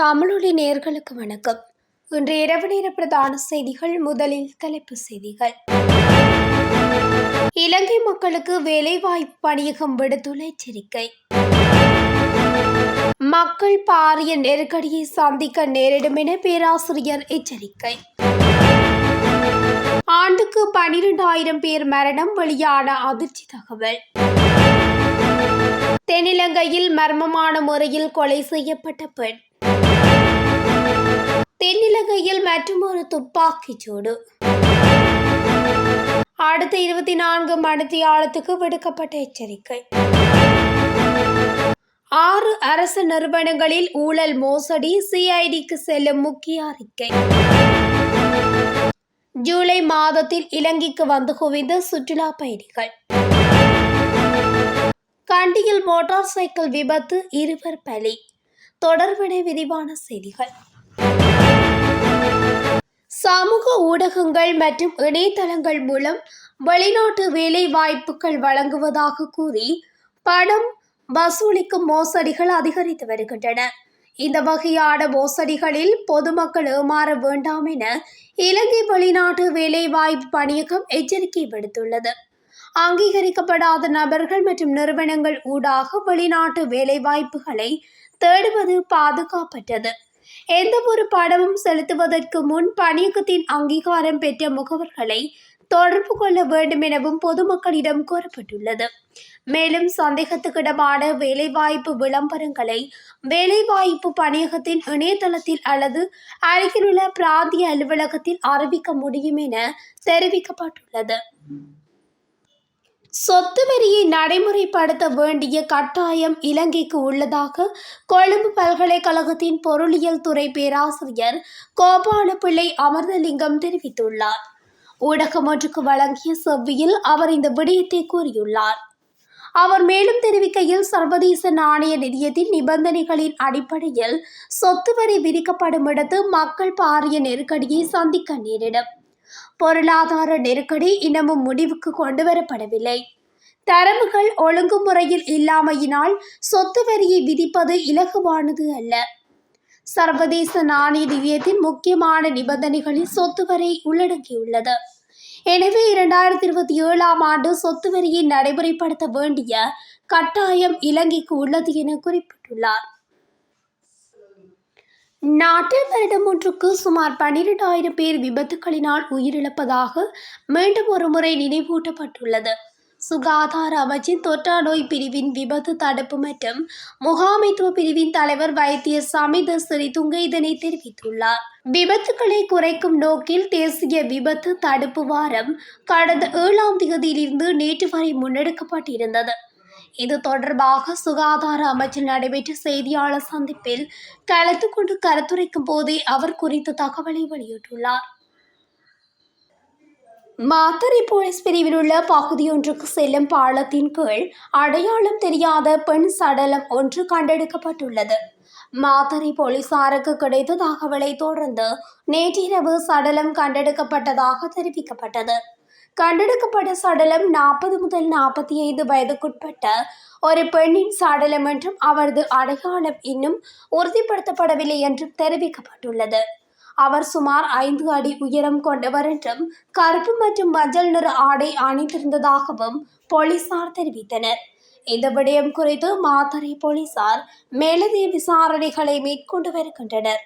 தமிழொலி நேர்களுக்கு வணக்கம். இன்று இரவு நேர பிரதான செய்திகள் முதலில் தலைப்பு செய்திகள். இலங்கை மக்களுக்கு வேலைவாய்ப்பு பணியகம் விடுத்துள்ள எச்சரிக்கை. மக்கள் பாரிய நெருக்கடியை சந்திக்க நேரிடும் என பேராசிரியர் எச்சரிக்கை. ஆண்டுக்கு பனிரெண்டாயிரம் பேர் மரணம் வெளியான அதிர்ச்சி தகவல். தென்னிலங்கையில் மர்மமான முறையில் கொலை செய்யப்பட்ட பெண். தென்னிலங்கையில் மற்றொரு துப்பாக்கிச் சூடு. அடுத்த இருபத்தி நான்கு மணித்தியாலத்துக்கு விடுக்கப்பட்ட எச்சரிக்கை. ஆறு அரசு நிறுவனங்களில் ஊழல் மோசடி சிஐடிக்கு செல்லும் முக்கிய அறிக்கை. ஜூலை மாதத்தில் இலங்கைக்கு வந்து குவிந்த சுற்றுலா பயணிகள். கண்டியில் மோட்டார் சைக்கிள் விபத்து இருவர் பலி. தொடர்புடைய விரிவான செய்திகள். சமூக ஊடகங்கள் மற்றும் இணையதளங்கள் மூலம் வெளிநாட்டு வேலை வாய்ப்புகள் வழங்குவதாக கூறி பணம் வசூலிக்கும் மோசடிகள் அதிகரித்து வருகின்றன. இந்த வகையான மோசடிகளில் பொதுமக்கள் ஏமாற வேண்டாம் என இலங்கை வெளிநாட்டு வேலைவாய்ப்பு பணியகம் எச்சரிக்கை விடுத்துள்ளது. அங்கீகரிக்கப்படாத நபர்கள் மற்றும் நிறுவனங்கள் ஊடாக வெளிநாட்டு வேலைவாய்ப்புகளை தேடுவது பாதுகாப்பற்றது. எந்த ஒரு பணமும் செலுத்துவதற்கு முன் பணியகத்தின் அங்கீகாரம் பெற்ற முகவர்களை தொடர்பு கொள்ள வேண்டும் எனவும் பொதுமக்களிடம் கோரப்பட்டுள்ளது மேலும் சந்தேகத்துக்கிடமான வேலைவாய்ப்பு விளம்பரங்களை வேலைவாய்ப்பு பணியகத்தின் இணையதளத்தில் அல்லது அருகிலுள்ள பிராந்திய அலுவலகத்தில் அறிவிக்க முடியும் என தெரிவிக்கப்பட்டுள்ளது. சொத்து வரியை நடைமுறைப்படுத்த வேண்டிய கட்டாயம் இலங்கைக்கு உள்ளதாக கொழும்பு பல்கலைக்கழகத்தின் பொருளியல் துறை பேராசிரியர் கோபாலபிள்ளை அமர்தலிங்கம் தெரிவித்துள்ளார். ஊடகம் ஒன்றுக்கு வழங்கிய செவ்வியில் அவர் இந்த விடயத்தை கூறியுள்ளார். அவர் மேலும் தெரிவிக்கையில் சர்வதேச நாணய நிதியத்தின் நிபந்தனைகளின் அடிப்படையில் சொத்து வரி விதிக்கப்படும் இடத்து மக்கள் பாரிய நெருக்கடியை சந்திக்க நேரிடும். பொருளாதார நெருக்கடி இன்னமும் முடிவுக்கு கொண்டு வரப்படவில்லை தரவுகள் ஒழுங்குமுறையில் இல்லாமையினால் சொத்து வரியை விதிப்பது இலகுவானது அல்ல. சர்வதேச நாணய நிதியத்தின் முக்கியமான நிபந்தனைகளில் சொத்து வரி உள்ளடங்கியுள்ளது. எனவே இரண்டாயிரத்தி இருபத்தி ஏழாம் ஆண்டு சொத்து வரியை நடைமுறைப்படுத்த வேண்டிய கட்டாயம் இலங்கைக்கு உள்ளது என குறிப்பிட்டுள்ளார். நாட்டில் வருடம் ஒன்றுக்கு சுமார் பன்னிரெண்டாயிரம் பேர் விபத்துகளினால் உயிரிழப்பதாக மீண்டும் ஒருமுறை நினைவூட்டப்பட்டுள்ளது. சுகாதார அமைச்சின் தொற்றா நோய் பிரிவின் விபத்து தடுப்பு மற்றும் முகாமைத்துவ பிரிவின் தலைவர் வைத்திய சமித சிறிதுங்க இதனை தெரிவித்துள்ளார். விபத்துக்களை குறைக்கும் நோக்கில் தேசிய விபத்து தடுப்பு வாரம் கடந்த ஏழாம் தேதியிலிருந்து நேற்று வரை முன்னெடுக்கப்பட்டிருந்தது. இது தொடர்பாக சுகாதார அமைச்சர் நடைபெற்ற செய்தியாளர் சந்திப்பில் கலந்து கொண்டு கருத்துரைக்கும் போதே அவர் குறித்த தகவலை வெளியிட்டுள்ளார். மாத்தறை போலீஸ் பிரிவில் உள்ள பகுதியொன்றுக்கு செல்லும் பாலத்தின் கீழ் அடையாளம் தெரியாத பெண் சடலம் ஒன்று கண்டெடுக்கப்பட்டுள்ளது. மாத்தறை போலீசாருக்கு கிடைத்த தகவலை தொடர்ந்து நேற்றிரவு சடலம் கண்டெடுக்கப்பட்டதாக தெரிவிக்கப்பட்டது. கண்டெடுக்கப்பட்ட சடலம் நாற்பது முதல் நாற்பத்தி ஐந்து வயதுக்குட்பட்ட ஒரு பெண்ணின் சடலம் என்றும் அவரது அடையாளம் இன்னும் உறுதிப்படுத்தப்படவில்லை என்றும் தெரிவிக்கப்பட்டுள்ளது. அவர் சுமார் ஐந்து அடி உயரம் கொண்டவர் என்றும் கருப்பு மற்றும் மஞ்சள் நிற ஆடை அணிந்திருந்ததாகவும் போலீசார் தெரிவித்தனர். இந்த விடயம் குறித்து மாத்தறை போலீசார் மேலதிக விசாரணைகளை மேற்கொண்டு வருகின்றனர்.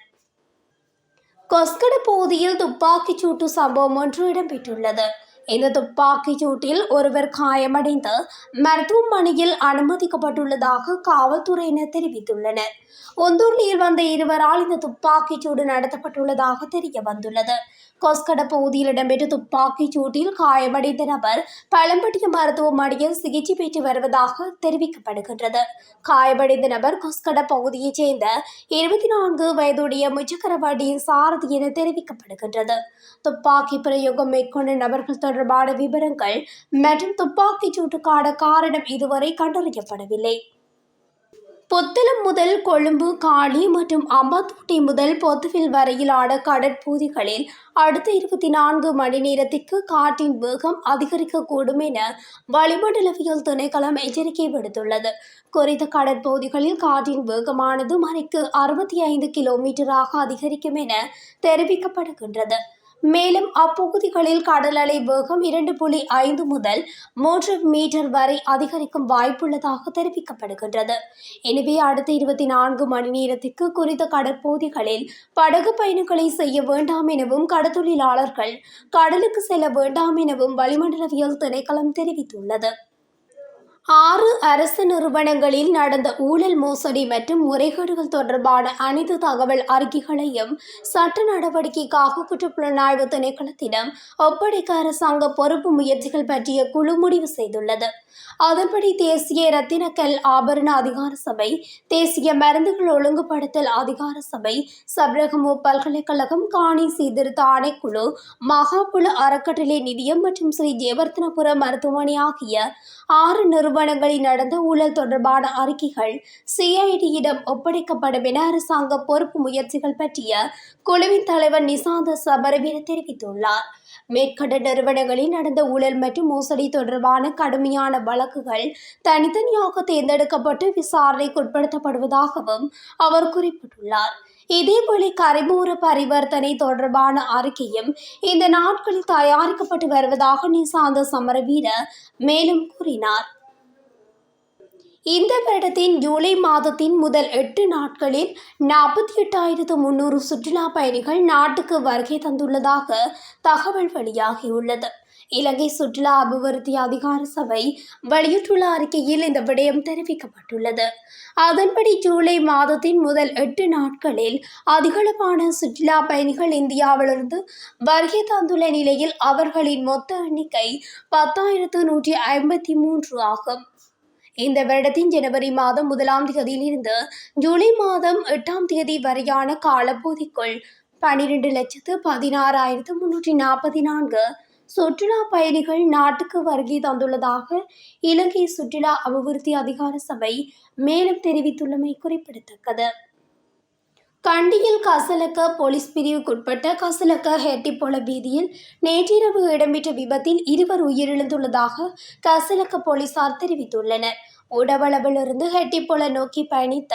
கொஸ்கட பகுதியில் துப்பாக்கிச் சூட்டு சம்பவம் ஒன்று இடம்பெற்றுள்ளது. இந்த துப்பாக்கிச் சூட்டில் ஒருவர் காயமடைந்து மருத்துவமனையில் அனுமதிக்கப்பட்டுள்ளதாக காவல்துறையினர் தெரிவித்துள்ளனர். ஒந்தூர்லியில் வந்த இருவரால் இந்த துப்பாக்கிச் சூடு நடத்தப்பட்டுள்ளதாக தெரிய வந்துள்ளது. கொஸ்கட பகுதியில் இடம்பெற்ற துப்பாக்கிச் சூட்டில் காயமடைந்த நபர் பழம்பட்டிய மருத்துவமனையில் சிகிச்சை பெற்று வருவதாக தெரிவிக்கப்படுகின்றது. காயமடைந்த நபர் கொஸ்கட பகுதியைச் சேர்ந்த இருபத்தி நான்கு வயதுடைய முச்சக்கரவாடியின் சாரதி என தெரிவிக்கப்படுகின்றது. துப்பாக்கி பிரயோகம் மேற்கொண்ட நபர்கள் தொடர்பான விவரங்கள் மற்றும் துப்பாக்கிச் சூட்டுக்கான காரணம் இதுவரை கண்டறியப்படவில்லை. புத்தளம் முதல் கொழும்பு காளி மற்றும் அம்பாத்தோட்டை முதல் பொத்துவில் வரையிலான கடற்பகுதிகளில் அடுத்த இருபத்தி நான்கு மணி நேரத்திற்கு காற்றின் வேகம் அதிகரிக்கக்கூடும் என வளிமண்டலவியல் திணைக்களம் எச்சரிக்கை விடுத்துள்ளது. குறித்த கடற்பகுதிகளில் காற்றின் வேகமானது மணிக்கு அறுபத்தி ஐந்து கிலோமீட்டராக அதிகரிக்கும் என தெரிவிக்கப்படுகின்றது. மேலும் அப்பகுதிகளில் கடல் அலை வேகம் இரண்டு புள்ளி ஐந்து முதல் மூன்று மீட்டர் வரை அதிகரிக்கும் வாய்ப்புள்ளதாக தெரிவிக்கப்படுகின்றது. எனவே அடுத்த இருபத்தி நான்கு மணி நேரத்திற்கு குறித்த கடற்பகுதிகளில் படகு பயணங்களை செய்ய வேண்டாம் எனவும் கடத்தொழிலாளர்கள் கடலுக்கு செல்ல வேண்டாம் எனவும் வளிமண்டலவியல் திணைக்களம் தெரிவித்துள்ளது. ஆறு அரசு நிறுவனங்களில் நடந்த ஊழல் மோசடி மற்றும் முறைகேடுகள் தொடர்பான அனைத்து தகவல் அறிக்கைகளையும் சட்ட நடவடிக்கைக்காக குற்றப்புலனாய்வு திணைக்களத்திடம் ஒப்படைக்க அரசாங்க பொறுப்பு முயற்சிகள் பற்றிய குழு முடிவு செய்துள்ளது. அதன்படி தேசிய ரத்தினக்கல் ஆபரண அதிகார சபை தேசிய மருந்துகள் ஒழுங்குபடுத்தல் அதிகார சபை சப்ரகமு பல்கலைக்கழகம் காணி சீர்திருத்த ஆணைக்குழு மகாபுல அறக்கட்டளை நிதியம் மற்றும் ஸ்ரீ ஜெயவர்த்தனபுர மருத்துவமனை ஆகிய ஆறு நிறுவனங்களில் நடந்த ஊழல் தொடர்பான அறிக்கைகள் சிஐடியிடம் ஒப்படைக்கப்படும் என அரசாங்க பொறுப்பு முயற்சிகள் பற்றிய குழுவின் தலைவர் நிசாந்த சபரவீர தெரிவித்துள்ளார். மேற்கண்ட நிறுவனங்களில் நடந்த ஊழல் மற்றும் மோசடி தொடர்பான கடுமையான வழக்குகள் தனித்தனியாக தேர்ந்தெடுக்கப்பட்டு விசாரணைக்குட்படுத்தப்படுவதாகவும் அவர் குறிப்பிட்டுள்ளார். இதேபோல கரிபூர பரிவர்த்தனை தொடர்பான அறிக்கையும் இந்த நாட்களில் தயாரிக்கப்பட்டு வருவதாக நிசாந்த சமரவீர மேலும் கூறினார். இந்த வருடத்தின் ஜூலை மாதத்தின் முதல் எட்டு நாட்களில் நாற்பத்தி எட்டாயிரத்து முன்னூறு சுற்றுலா பயணிகள் நாட்டுக்கு வருகை தந்துள்ளதாக தகவல் வெளியாகியுள்ளது. இலங்கை சுற்றுலா அபிவிருத்தி அதிகார சபை வெளியிட்டுள்ள அறிக்கையில் இந்த விடயம் தெரிவிக்கப்பட்டுள்ளது. அதன்படி ஜூலை மாதத்தின் முதல் எட்டு நாட்களில் அதிகளவான சுற்றுலா பயணிகள் இந்தியாவிலிருந்து வருகை தந்துள்ள நிலையில் அவர்களின் மொத்த எண்ணிக்கை பத்தாயிரத்து நூற்றி ஐம்பத்தி மூன்று ஆகும். இந்த வருடத்தின் ஜனவரி மாதம் முதலாம் தேதியிலிருந்து ஜூலை மாதம் எட்டாம் தேதி வரையான காலப்பகுதிக்குள் பனிரெண்டு லட்சத்து பதினாறாயிரத்து முன்னூற்றி நாற்பத்தி நான்கு சுற்றுலா பயணிகள் நாட்டுக்கு வருகை தந்துள்ளதாக இலங்கை சுற்றுலா அபிவிருத்தி அதிகார சபை மேலும் தெரிவித்துள்ளமை குறிப்பிடத்தக்கது. கண்டியில் கசலக்க போலீஸ் பிரிவுக்குட்பட்ட கசலக்க ஹெட்டிப்பொல வீதியில் நேற்றிரவு இடம்பெற்ற விபத்தில் இருவர் உயிரிழந்துள்ளதாக கசலக்க போலீசார் தெரிவித்துள்ளனர். உடவளவிலிருந்து ஹெட்டிப்போல நோக்கி பயணித்த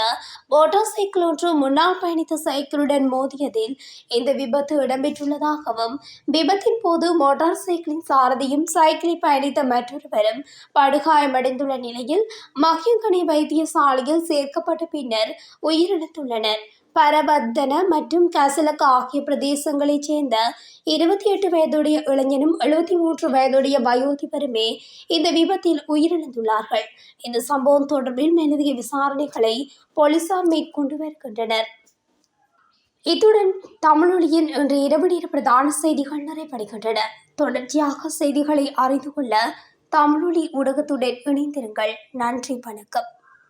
மோட்டார் சைக்கிள் ஒன்று முன்னால் பயணித்த சைக்கிளுடன் மோதியதில் இந்த விபத்து இடம்பெற்றுள்ளதாகவும் விபத்தின் போது மோட்டார் சைக்கிளின் சாரதியும் சைக்கிளில் பயணித்த மற்றொருவரும் படுகாயமடைந்துள்ள நிலையில் மகியங்கனி வைத்தியசாலையில் சேர்க்கப்பட்ட பின்னர் உயிரிழந்துள்ளனர். பரபத்தன மற்றும் கசலக்க ஆகிய பிரதேசங்களைச் சேர்ந்த இருபத்தி எட்டு வயதுடைய இளைஞனும் எழுபத்தி மூன்று வயதுடைய வயோதிபருமே இந்த விபத்தில் உயிரிழந்துள்ளார்கள். இந்த சம்பவம் தொடர்பில் மேலதிக விசாரணைகளை போலீசார் மேற்கொண்டு வருகின்றனர். இத்துடன் தமிழொலியின் இன்று இரவு நேர பிரதான செய்திகள் நிறைவடைகின்றன. தொடர்ச்சியாக செய்திகளை அறிந்து கொள்ள தமிழொலி ஊடகத்துடன் இணைந்திருங்கள். நன்றி வணக்கம்.